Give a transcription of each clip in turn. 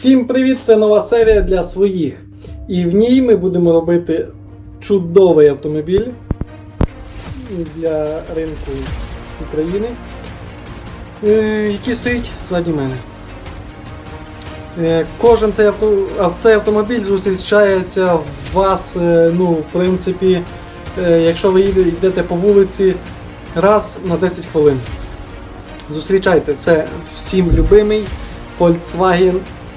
Всім привіт! Це нова серія для своїх. І в ній ми будемо робити чудовий автомобіль для ринку України, е, який стоїть ззаді мене. Е, Кожен цей, авто, цей автомобіль зустрічається в вас, е, ну, в принципі, якщо ви йдете по вулиці раз на 10 хвилин. Зустрічайте, це всім любимий Volkswagen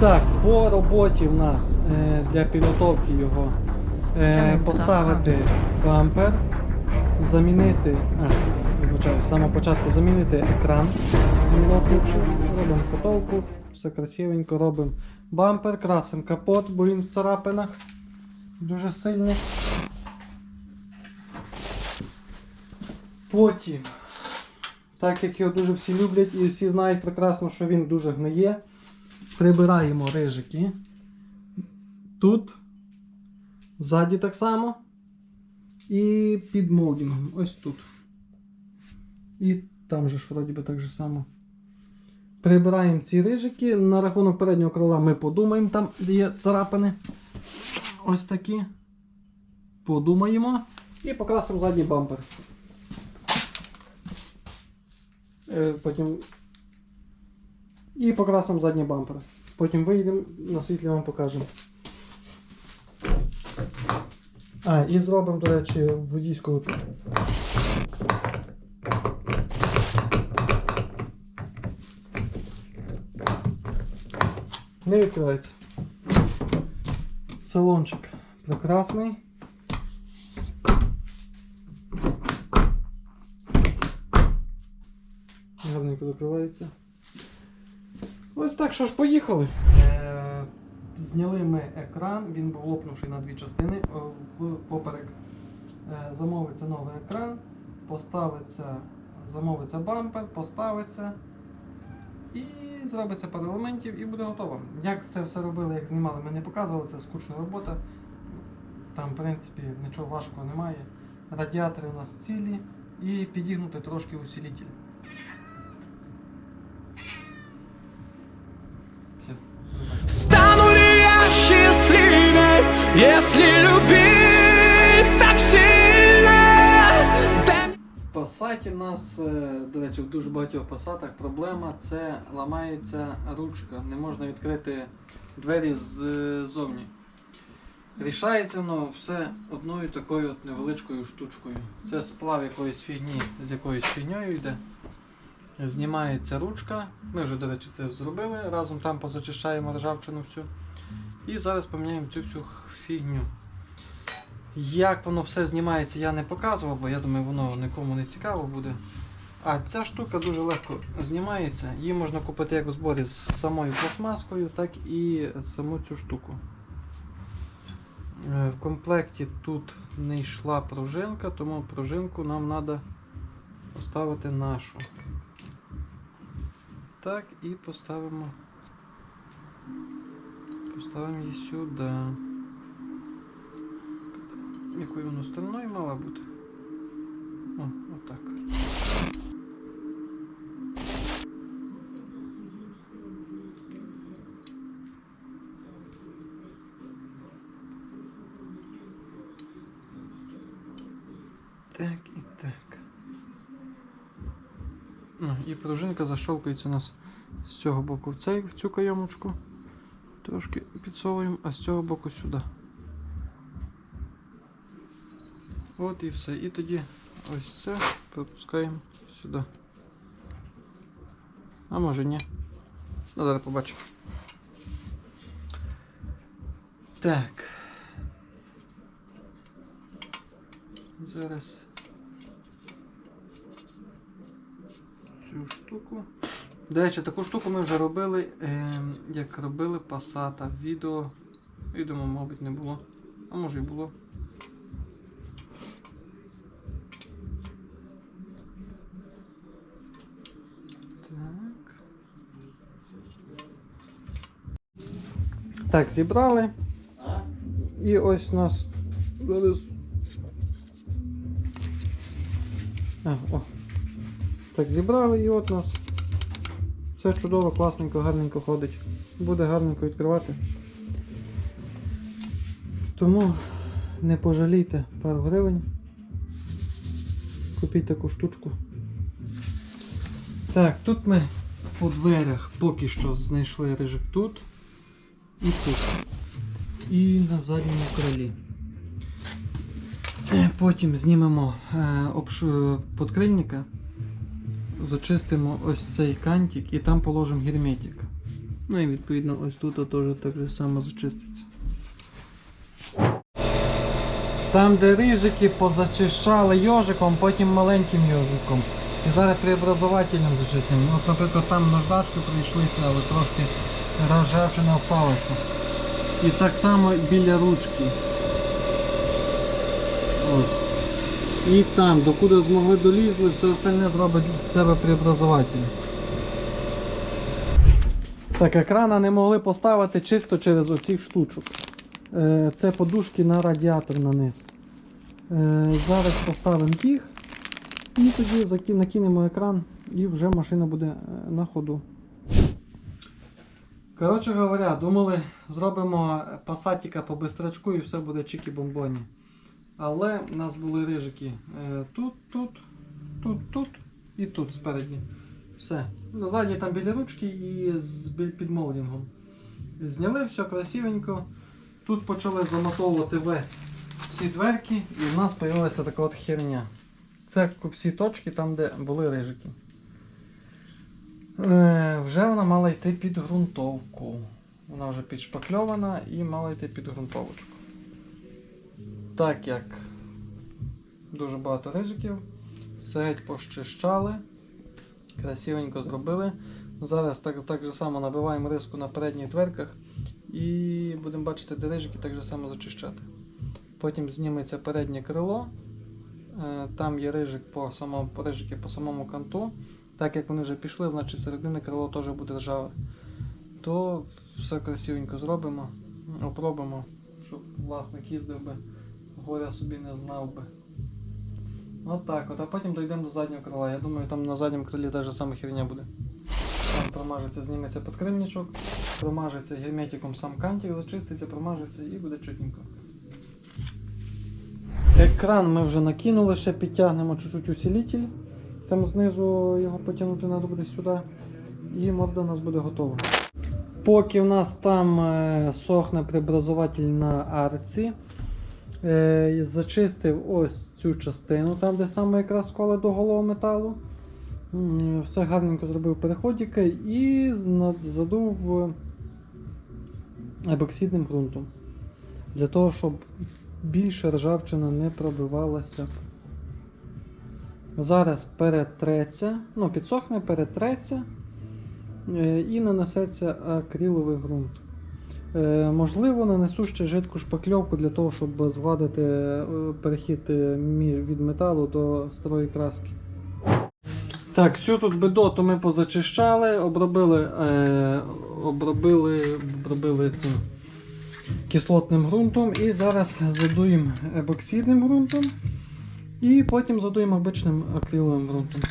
Так, по роботі в нас е, для підготовки його е, поставити бампер, замінити, а, вибачаю, з самого початку замінити екран, робимо потолку, все красивенько робимо. Бампер, красимо капот, бо він в царапинах дуже сильний. Потім, так як його дуже всі люблять і всі знають прекрасно, що він дуже гниє, прибираємо рижики. Тут, ззаді так само. І під молдингом. Ось тут. І там же ж вроді би так же само. Прибираємо ці рижики. На рахунок переднього крила ми подумаємо, там є царапини. Ось такі. Подумаємо. І покрасимо задній бампер. Е, Потім і покрасимо задній бампер. Потім вийдемо, на світлі вам покажемо. А, і зробимо, до речі, водійську. Не відкривається. Салончик прекрасний. Гарненько закривається. Ось так, що ж, поїхали. Е, зняли ми екран, він був лопнувший на дві частини. Поперек е, замовиться новий екран, поставиться, замовиться бампер, поставиться і зробиться пару елементів і буде готово. Як це все робили, як знімали, ми не показували, це скучна робота. Там, в принципі, нічого важкого немає. Радіатори у нас цілі і підігнути трошки усилитель. Если любить так сильно? В пасаті нас, е, до речі, в дуже багатьох пасатах проблема це ламається ручка. Не можна відкрити двері ззовні. Рішається воно все одною такою от невеличкою штучкою. Це сплав якоїсь фігні з якоюсь фігньою йде. Знімається ручка. Ми вже, до речі, це зробили. Разом там позачищаємо ржавчину всю. І зараз поміняємо цю всю фігню. Як воно все знімається, я не показував, бо я думаю, воно нікому не цікаво буде. А ця штука дуже легко знімається. Її можна купити як в зборі з самою пластмаскою, так і саму цю штуку. Е, В комплекті тут не йшла пружинка, тому пружинку нам треба поставити нашу. Так, і поставимо. Поставимо її сюди. Якою воно стороною мала бути? О, отак. Так і так. Ну, і пружинка защолкується у нас з цього боку в, цей, в цю кайомочку. Трошки підсовуємо, а з цього боку сюди. От і все. І тоді ось це пропускаємо сюди. А може ні. Ну, зараз побачимо. Так. Зараз цю штуку. До речі, таку штуку ми вже робили, ем, як робили Passat. Відео Відомо, мабуть, не було. А може і було. Так. Так, зібрали. І ось у нас. А, о. Так, зібрали і от у нас все чудово, класненько, гарненько ходить. Буде гарненько відкривати. Тому не пожалійте пару гривень. Купіть таку штучку. Так, тут ми по дверях поки що знайшли рижик тут і тут. І на задньому крилі. Е, Потім знімемо е, обш- подкрильника, зачистимо ось цей кантик і там положимо герметик. Ну і відповідно ось тут теж так же само зачиститься. Там, де рижики позачищали йожиком, потім маленьким йожиком. І зараз преобразователем зачистимо. От, наприклад, там наждачки прийшлися, але трошки ржавчина осталася. І так само біля ручки. Ось. І там, докуди змогли долізли, все остальне зробить з себе преобразователь. Так, екрана не могли поставити чисто через оцих штучок. Е, Це подушки на радіатор на низ. Е, Зараз поставимо їх і тоді накинемо екран і вже машина буде е, на ходу. Коротше говоря, думали, зробимо пасатіка по бистрачку і все буде чики-бомбоні. Але в нас були рижики е, тут, тут, тут, тут і тут спереді. Все. Назаді там біля ручки і з під молдингом. Зняли все красивенько. Тут почали замотовувати весь всі дверки, і в нас з'явилася така от херня. Це всі точки там, де були рижики. Е, вже вона мала йти під ґрунтовку. Вона вже підшпакльована і мала йти під ґрунтовочку. Так як дуже багато рижиків, все геть пощищали, красивенько зробили. Зараз так, так же само набиваємо риску на передніх дверках і будемо бачити, де рижики так же само зачищати. Потім зніметься переднє крило. Е, Там є рижик по самому, рижики по самому канту. Так як вони вже пішли, значить середини крило теж буде ржаве. То все красивенько зробимо, опробимо, щоб власник їздив би, горя собі не знав би. От от, а потім дійдемо до заднього крила. Я думаю, там на задньому крилі та ж херня буде. Там промажеться, зніметься подкривничок, промажеться герметиком сам кантик, зачиститься, промажеться і буде чутненько. Екран ми вже накинули, ще підтягнемо чуть-чуть усилитель. Там знизу його потягнути треба буде сюди. І морда у нас буде готова. Поки в нас там е, сохне преобразователь на арці, е, зачистив ось цю частину, там де саме якраз коле до голого металу. Все гарненько зробив переходики і задув ебоксидним ґрунтом. Для того, щоб більше ржавчина не пробивалася. Зараз перетреться, ну, підсохне, перетреться е, і нанесеться акриловий ґрунт. Е, можливо, нанесу ще жидку шпакльовку для того, щоб згладити е, перехід е, від металу до старої краски. Так, всю тут бедоту ми позачищали, обробили, обробили, обробили цим кислотним ґрунтом і зараз задуємо ебоксидним ґрунтом і потім задуємо обичним акриловим ґрунтом.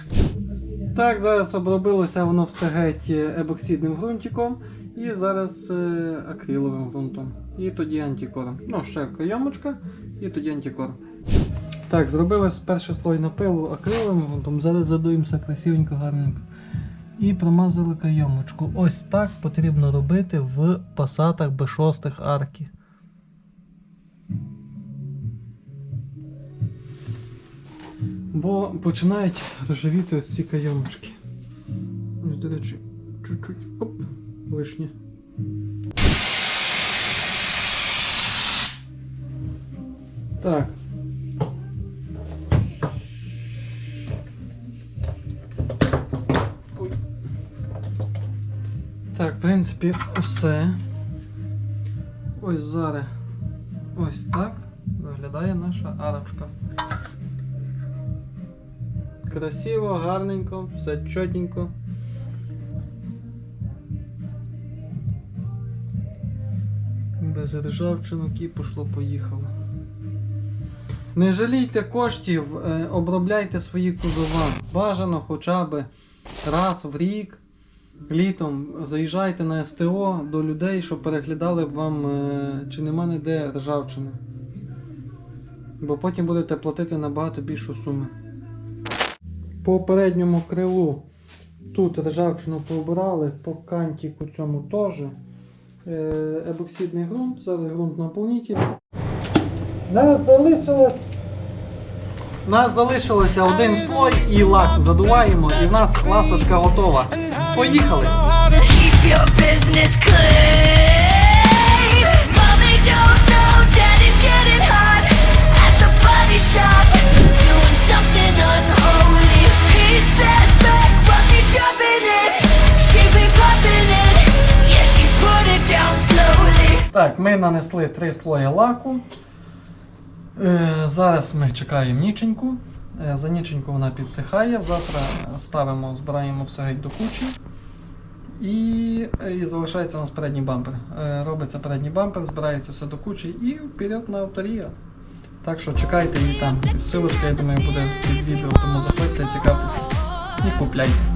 Так, зараз обробилося воно все геть ебоксидним ґрунтиком і зараз е, акриловим ґрунтом. І тоді антикором. Ну, ще кайомочка і тоді антикор. Так, зробилось перший слой напилу акриловим ґрунтом, зараз задуємося красивенько, гарненько. І промазали кайомочку. Ось так потрібно робити в пасатах Б6 арки. Бо починають ржавіти ось ці кайомочки. Ось, до речі, чуть-чуть. Оп, лишнє. Так. Так, в принципі, все. ось зараз. Ось так виглядає наша арочка. Красиво, гарненько, все чотенько. Без ржавчинок і пошло-поїхало. Не жалійте коштів, е, обробляйте свої кузова. Бажано хоча б раз в рік. Літом заїжджайте на СТО до людей, щоб переглядали вам, е, чи нема ніде ржавчини. Бо потім будете платити набагато більшу суму. По передньому крилу тут ржавчину побрали, по кантіку цьому теж. Ебоксидний ґрунт, взяли ґрунт наповнитель. Нас залишилось. Нас залишилося один слой і лак задуваємо, і в нас ласточка готова. Поїхали! Keep your business clean. Ми нанесли три слої лаку. Е, зараз ми чекаємо ніченьку. Е, за ніченьку вона підсихає. Завтра ставимо, збираємо все геть до кучі. І, е, і залишається у нас передній бампер. Робиться передній бампер, збирається все до кучі і вперед на авторія. Так що чекайте її там. Силочка, я думаю, буде під відео, тому заходьте, цікавтеся і купляйте.